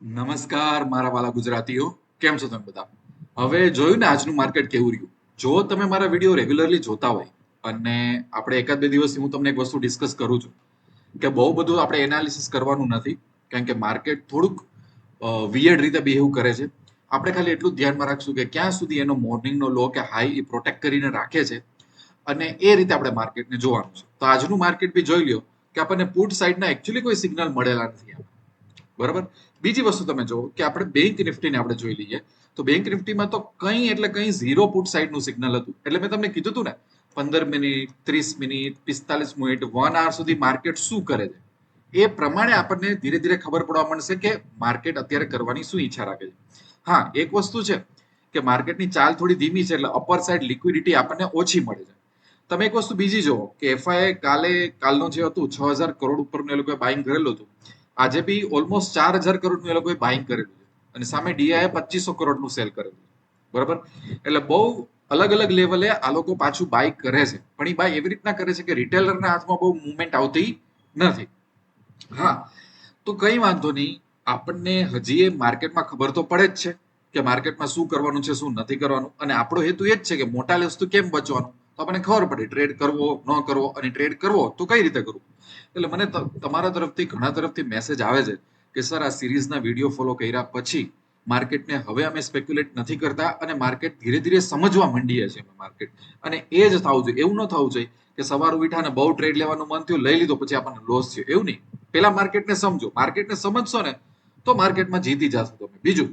નમસ્કાર, મારા વાલા ગુજરાતીઓ. કેમ છો તમે બધા? હવે જોયું ને આજનું માર્કેટ કેવું રહ્યું? જો તમે મારા વીડિયો રેગ્યુલરલી જોતા હોય, અને આપણે એકાદ બે દિવસથી હું તમને એક વસ્તુ ડિસ્કસ કરું છું, કે બહુ બધું આપણે એનાલિસિસ કરવાનું નથી, કારણ કે માર્કેટ થોડુંક વિયર્ડ રીતે બિહેવ કરે છે. આપણે ખાલી એટલું ધ્યાનમાં રાખશું કે ક્યાં સુધી એનો મોર્નિંગનો લો કે હાઈ એ પ્રોટેક્ટ કરીને રાખે છે, અને એ રીતે આપણે માર્કેટને જોવાનું છે. તો આજનું માર્કેટ બી જોઈ લ્યો, કે આપણને પુટ સાઈડના એકચ્યુઅલી કોઈ સિગ્નલ મળેલા નથી. બરાબર? બીજી વસ્તુ તમે જુઓ કે આપણે બેંક નિફ્ટીને આપણે જોઈ લઈએ, તો બેંક નિફ્ટીમાં તો કંઈ એટલે કંઈ ઝીરો પુટ સાઈડનું સિગ્નલ હતું. એટલે મેં તમને કીધું હતું ને, પંદર મિનિટ, ત્રીસ મિનિટ, પિસ્તાલીસ મિનિટ વન આવર સુધી માર્કેટ શું કરે છે? એ પ્રમાણે આપણને ધીરે ધીરે ખબર પડવા મળશે કે માર્કેટ અત્યારે કરવાની શું ઈચ્છા રાખે છે. હા, એક વસ્તુ છે કે માર્કેટની ચાલ થોડી ધીમી છે એટલે અપર સાઈડ લિક્વિડિટી આપણને ઓછી મળે છે. તમે એક વસ્તુ બીજી જુઓ કે એફઆઈ કાલે, કાલનું જે હતું, છ હજાર કરોડ ઉપરનું એ લોકોએ બાઇંગ કરેલું હતું. આજે બી ઓલમોસ્ટ ચાર હજાર કરોડનું એ લોકોએ બાઇંગ કરેલું છે. અને સામે ડીઆઈએ પચીસો કરોડનું સેલ કરેલું બરાબર? એટલે બહુ અલગ અલગ લેવલે આ લોકો પાછું બાય કરે છે. પણ એ બાય એવી રીતના કરે છે કે રિટેલરના હાથમાં બહુ મુવમેન્ટ આવતી નથી. હા. તો કઈ વાંધો નહીં. આપણને હજી એ માર્કેટમાં ખબર તો પડે જ છે કે માર્કેટમાં શું કરવાનું છે, શું નથી કરવાનું. અને આપણો હેતુ એ જ છે કે મોટા લેવસ કેમ બચવાનું? તો આપણને ખબર પડે ટ્રેડ કરવો, ન કરવો અને ટ્રેડ કરવો તો કઈ રીતે કરવું? એટલે મને તમારા તરફથી, ઘણા તરફથી મેસેજ આવે છે કે, સર, આ સિરીઝના વીડિયો ફોલો કર્યા પછી માર્કેટને હવે અમે સ્પેક્યુલેટ નથી કરતા અને માર્કેટ ધીરે ધીરે સમજવા માંડીએ છીએ માર્કેટ અને એ જ થવું જોઈએ. એવું ન થવું જોઈએ કે સવાર ઉઠા ને બહુ ટ્રેડ લેવાનું મન થયું, લઈ લીધો, પછી આપણને લોસ થયો. એવું નહીં. પેલા માર્કેટને સમજો. માર્કેટને સમજશો ને, તો માર્કેટમાં જીતી જશો તમે. બીજું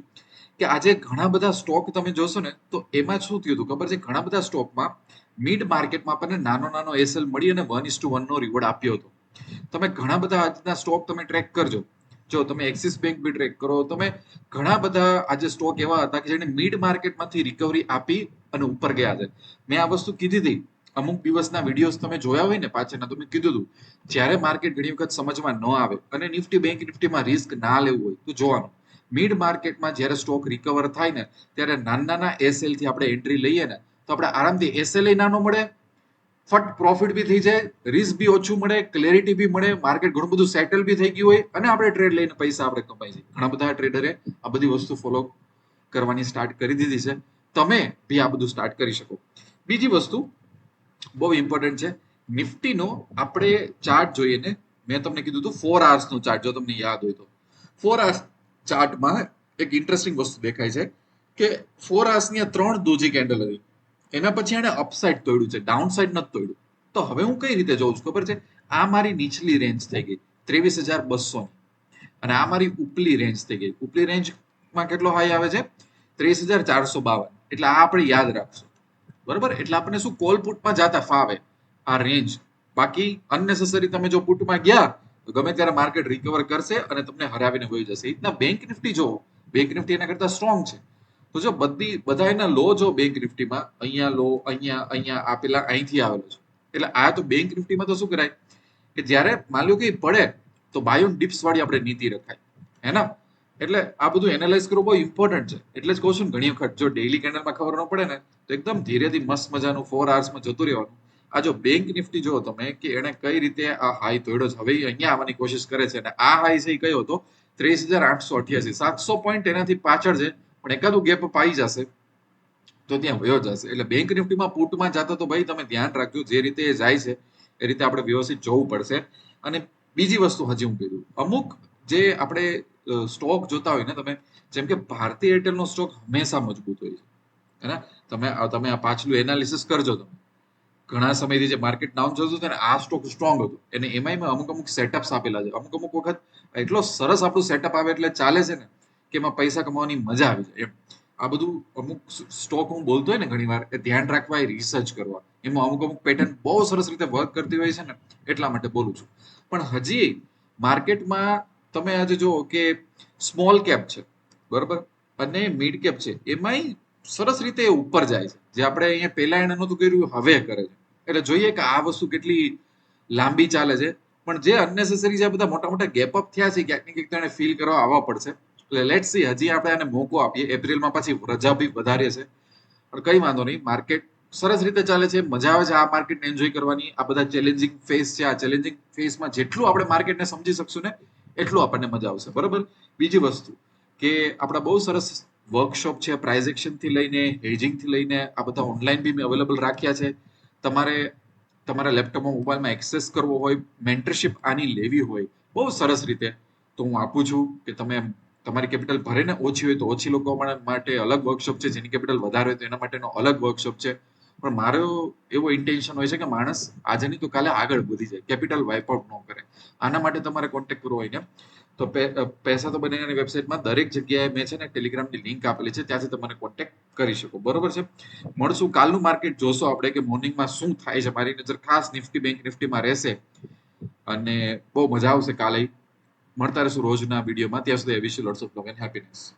કે આજે ઘણા બધા સ્ટોક તમે જોશો ને, તો એમાં શું થયું હતું ખબર છે? ઘણા બધા સ્ટોકમાં મિડ માર્કેટમાં આપણને નાનો નાનો એસએલ મળી અને વન ઇસ ટુ વનનો રિવોર્ડ આપ્યો હતો. તમે ઘણા બધા આજના સ્ટોક તમે ટ્રેક કરજો. જો તમે એક્સિસ બેંક બી ટ્રેક કરો, તમે ઘણા બધા આજે સ્ટોક એવા હતા કે જેને મિડ માર્કેટમાંથી રિકવરી આપી અને ઉપર ગયા છે. મેં આ વસ્તુ કીધી હતી. અમુક દિવસના વિડીયોઝ તમે જોયા હોય ને પાછળના, તો મેં કીધું હતું, જ્યારે માર્કેટ ઘણી વખત સમજમાં ન આવે અને નિફ્ટી બેંક નિફ્ટીમાં રિસ્ક ના લેવું હોય, તો જોવાનું. મિડ માર્કેટમાં જ્યારે સ્ટોક રિકવર થાય ને, ત્યારે નાના નાના એસએલથી આપણે એન્ટ્રી લઈએ ને, તો આપણે આરામથી એસએલ નાનો મળે, ફટ પ્રોફિટ બી થઈ જાય રિસ્ક બી ઓછું મળે ક્લેરિટી બી મળે માર્કેટ ઘણું બધું સેટલ બી થઈ ગયું હોય, અને આપણે ટ્રેડ લઈને પૈસા આપણે કમાઈ જઈએ. ઘણા બધા ટ્રેડરે આ બધી વસ્તુ ફોલો કરવાની સ્ટાર્ટ કરી દીધી છે. તમે બી આ બધું સ્ટાર્ટ કરી શકો. બીજી વસ્તુ બહુ ઇમ્પોર્ટન્ટ છે, નિફ્ટીનો આપણે ચાર્ટ જોઈએ ને, મેં તમને કીધું હતું ફોર આવર્સનો ચાર્ટ જો તમને યાદ હોય તો. ફોર આર્સ ચાર્ટમાં એક ઇન્ટરેસ્ટિંગ વસ્તુ દેખાય છે કે ફોર આવર્સની આ ત્રણ દોજી કેન્ડલ હતી, એના પછી એને અપસાઇડ તોડ્યું છે ડાઉન સાઇડ નથી તોડ્યું. તો હવે હું કઈ રીતે જોઉં છું, ખબર છે? આ મારી નીચલી રેન્જ થઈ ગઈ, ત્રેવીસ હજાર બસો અને આ મારી ઉપલી રેન્જ થઈ ગઈ. ઉપલી રેન્જમાં કેટલો હાઈ આવે છે? ત્રેવીસ હજાર ચારસો બાવન. એટલે આ આપણે યાદ રાખશું. બરોબર? એટલે આપણને શું કોલ પુટમાં જાતા ફાવે આ રેન્જ બાકી અનનેસેસરી તમે જો પુટમાં ગયા ગમે ત્યારે માર્કેટ રિકવર કરશે અને તમને હરાવીને વહી જશે. રીતના બેંક નિફ્ટી જો બેંક નિફ્ટી એના કરતા સ્ટ્રોંગ છે. તો જો બધી, બધા એના લો જો બેંક નિફ્ટીમાં અહીંયા લો અહીંયા અહીંયા આ પેલા અહીંથી આવેલો છે. એટલે આ તો બેંક નિફ્ટીમાં તો શું કરાય? કે જ્યારે માલ્યો કે પડે, તો બાયોન ડિપ્સ વાળી આપણે નીતિ રખાય. હે ના? એટલે આ બધું એનાલાઇઝ કરવું બહુ ઇમ્પોર્ટન્ટ છે. એટલે જ કહું છું ઘણી વખત જો ડેઇલી કેન્ડલમાં ખબર ન પડે ને, તો એકદમ ધીરેથી મસ્ત મજાનું ફોર આવર્સમાં જતું રહેવાનું. આ જો બેંક નિફ્ટી જો તમે કે એને કઈ રીતે આ હાઈ તોડ્યો છે. હવે અહીંયા આવવાની કોશિશ કરે છે અને આ હાઈ છે એ કયો હતો? ત્રીસ હજાર આઠસો અઠ્યાસી. સાતસો પોઈન્ટ એનાથી પાછળ છે, પણ એકાદું ગેપ પાઈ જશે તો ત્યાં વયો જશે. એટલે બેંક નિફ્ટીમાં પુટમાં જતા તો ભાઈ તમે ધ્યાન રાખજો, જે રીતે એ જાય છે, એ રીતે આપણે વ્યવસ્થિત જોવું પડશે. અને બીજી વસ્તુ હજી હું કીધું. અમુક જે આપણે સ્ટોક જોતા હોય ને તમે, જેમ કે ભારતી એરટેલનો સ્ટોક હંમેશા મજબૂત હોય છે. હે તમે તમે આ પાછલું એનાલિસિસ કરજો તમે. ઘણા સમયથી જે માર્કેટ ડાઉન જતું હતું ને આ સ્ટોક સ્ટ્રોંગ હતું. અને એમાં અમુક અમુક સેટઅપ્સ આપેલા છે. અમુક અમુક વખત એટલો સરસ આપણું સેટઅપ આવે એટલે ચાલે છે ને, કે એમાં પૈસા કમાવાની મજા આવી જાય. એમ. આ બધું અમુક સ્ટોક હું બોલતો હોય ને ઘણીવાર એ ધ્યાન રાખવા, એ રિસર્ચ કરવા. એમાં અમુક અમુક પેટર્ન બહુ સરસ રીતે વર્ક કરતી હોય છે ને, એટલા માટે બોલું છું. પણ હજી માર્કેટમાં તમે આજે જુઓ કે સ્મોલ કેપ છે. બરોબર? અને મિડ કેપ છે. એમાંય સરસ રીતે ઉપર જાય છે. જે આપણે અહીંયા પહેલા એને નહોતું કર્યું, હવે કરે છે. એટલે જોઈએ કે આ વસ્તુ કેટલી લાંબી ચાલે છે. પણ જે અનનેસેસરી જે બધા મોટા મોટા ગેપ અપ થયા છે, ક્યાંક ને ક્યાંક તેને ફીલ કરવા આવવા પડશે. એટલે લેટ સી હજી આપણે આને મોકો આપીએ. એપ્રિલમાં પાછી રજા બી વધારે છે. પણ કઈ વાંધો નહીં માર્કેટ સરસ રીતે ચાલે છે, મજા આવે છે આ માર્કેટને એન્જોય કરવાની. આ બધા ચેલેન્જિંગ ફેસ છે, આ ચેલેન્જિંગ ફેઝમાં જેટલું આપણે માર્કેટને સમજી શકશું ને, એટલું આપણને મજા આવશે. બરોબર? બીજી વસ્તુ કે આપણા બહુ સરસ વર્કશોપ છે પ્રાઇઝ એક્શનથી લઈને હેજિંગથી લઈને, આ બધા ઓનલાઈન બી મેં અવેલેબલ રાખ્યા છે. તમારે, તમારા લેપટોપમાં મોબાઈલમાં એક્સેસ કરવો હોય મેન્ટરશિપ આની લેવી હોય, બહુ સરસ રીતે. તો હું આપું છું કે તમે તમારી કેપિટલ ભરે ને ઓછી હોય તો ઓછી લોકો માટે અલગ વર્કશોપ છે, જેની કેપિટલ વધારે હોય તો એના માટેનો અલગ વર્કશોપ છે. પણ મારો એવો ઇન્ટેન્શન હોય છે કે માણસ આજે નહીં તો કાલે આગળ વધી જાય કેપિટલ વાઇપ આઉટ ન કરે. આના માટે તમારે કોન્ટેક્ટ કરવો હોય ને. તો પૈસા તો બને વેબસાઇટમાં દરેક જગ્યાએ મેં છે ને ટેલિગ્રામની લિંક આપેલી છે. ત્યાંથી તમે કોન્ટેક્ટ કરી શકો. બરોબર છે? મળશું. કાલનું માર્કેટ જોશો આપણે કે મોર્નિંગમાં શું થાય છે. મારી નજર ખાસ નિફ્ટી બેંક નિફ્ટીમાં રહેશે. અને બહુ મજા આવશે કાલે. મળતા રહેશું રોજના વિડીયોમાં. ત્યાં સુધી wish you lots of love and happiness